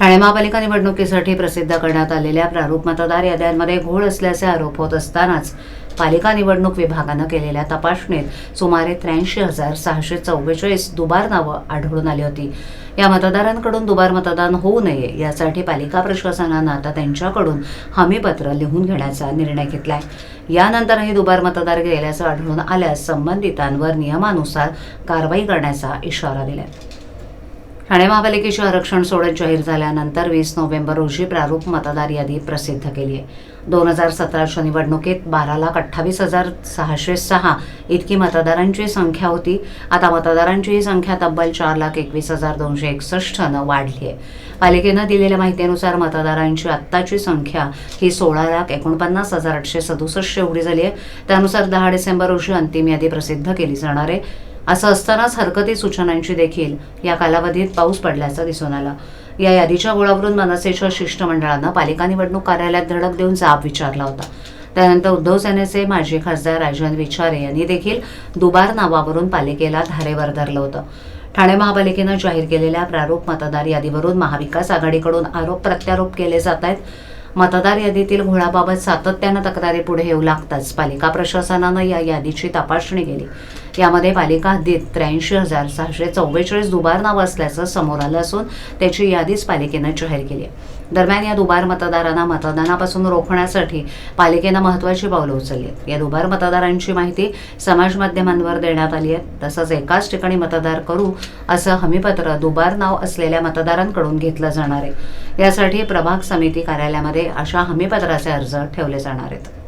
ठाणे महापालिका निवडणुकीसाठी प्रसिद्ध करण्यात आलेल्या प्रारूप मतदार याद्यांमध्ये घोळ असल्याचे आरोप होत असतानाच पालिका निवडणूक विभागानं केलेल्या तपासणीत सुमारे त्र्याऐंशी हजार सहाशे चव्वेचाळीस दुबार नावं आढळून आली होती. या मतदारांकडून दुबार मतदान होऊ नये यासाठी पालिका प्रशासनानं आता त्यांच्याकडून हमीपत्र लिहून घेण्याचा निर्णय घेतलाय. यानंतरही दुबार मतदार गेल्याचं आढळून आल्यास संबंधितांवर नियमानुसार कारवाई करण्याचा इशारा दिलाय. ठाणे महापालिकेचे आरक्षण सोडत जाहीर झाल्यानंतर वीस नोव्हेंबर रोजी प्रारूप मतदार यादी प्रसिद्ध केली आहे. दोन हजार सतराच्या निवडणुकीत बारा लाख अठ्ठावीस हजार सहाशे सहा इतकी मतदारांची संख्या होती. आता मतदारांची ही संख्या तब्बल चार लाख एकवीस हजार दोनशे एकसष्टनं वाढली आहे. पालिकेनं दिलेल्या माहितीनुसार मतदारांची आत्ताची संख्या ही सोळा लाख एकोणपन्नास हजार आठशे सदुसष्ट एवढी झाली आहे. त्यानुसार दहा डिसेंबर रोजी अंतिम यादी प्रसिद्ध केली जाणार आहे. असं असतानाच हरकती सूचनांची देखील या कालावधीत पाऊस पडल्याचं दिसून आलं. या यादीच्या गोळावरून मनसेच्या शिष्टमंडळानं पालिका निवडणूक कार्यालयात धडक देऊन जाब विचारला होता. त्यानंतर उद्धव सेनेचे माजी खासदार राजन विचारे यांनी देखील दुबार नावावरून पालिकेला धारेवर धरलं होतं. ठाणे महापालिकेनं जाहीर केलेल्या प्रारूप मतदार यादीवरून महाविकास आघाडीकडून आरोप प्रत्यारोप केले जात आहेत. मतदार यादीतील घोळाबाबत सातत्यानं तक्रारी पुढे येऊ लागताच पालिका प्रशासनानं या यादीची तपासणी केली. यामध्ये पालिका हद्दीत त्र्याऐंशी हजार सहाशे चव्वेचाळीस दुबार नावं असल्याचं समोर आलं असून त्याची यादीच पालिकेनं जाहीर केली आहे. दरम्यान या दुबार मतदारांना मतदानापासून रोखण्यासाठी पालिकेनं महत्त्वाची पावलं उचलली आहेत. या दुबार मतदारांची माहिती समाज माध्यमांवर देण्यात आली आहे. तसंच एकाच ठिकाणी मतदार करू असं हमीपत्र दुबार नाव असलेल्या मतदारांकडून घेतलं जाणार आहे. यासाठी प्रभाग समिती कार्यालयामध्ये अशा हमीपत्राचे अर्ज ठेवले जाणार आहेत.